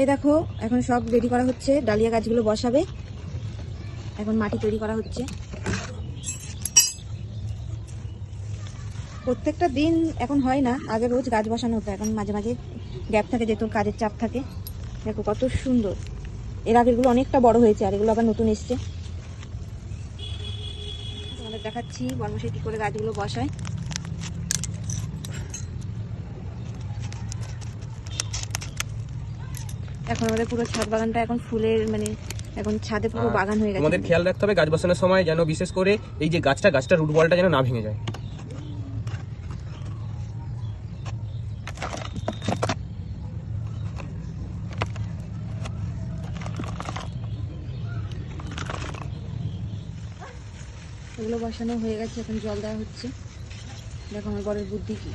এই দেখো, এখন সব রেডি করা হচ্ছে, ডালিয়া গাছগুলো বসাবে। এখন মাটি তৈরি করা হচ্ছে। প্রত্যেকটা দিন এখন হয় না, আগে রোজ গাছ বসানো হতো, এখন মাঝে মাঝে গ্যাপ থাকে, যেহেতু কাজের চাপ থাকে। দেখো কত সুন্দর। এর আগেরগুলো অনেকটা বড় হয়েছে, আর এগুলো আবার নতুন এসছে। তোমাদের দেখাচ্ছি বর্মশাই কি করে গাছগুলো বসায়। এখন আমাদের পুরো ছাদ বাগানটা এখন ফুলের মানে এখন ছাদে পুরো বাগান হয়ে গেছে। তোমাদের খেয়াল রাখতে হবে গাছ বসানোর সময় যেন বিশেষ করে এই যে গাছটা গাছটা রুট বলটা যেন না ভেঙে যায়। এগুলো বসানো হয়ে গেছে এখন জল দেওয়া হচ্ছে। দেখো আমার বরের বুদ্ধি কি।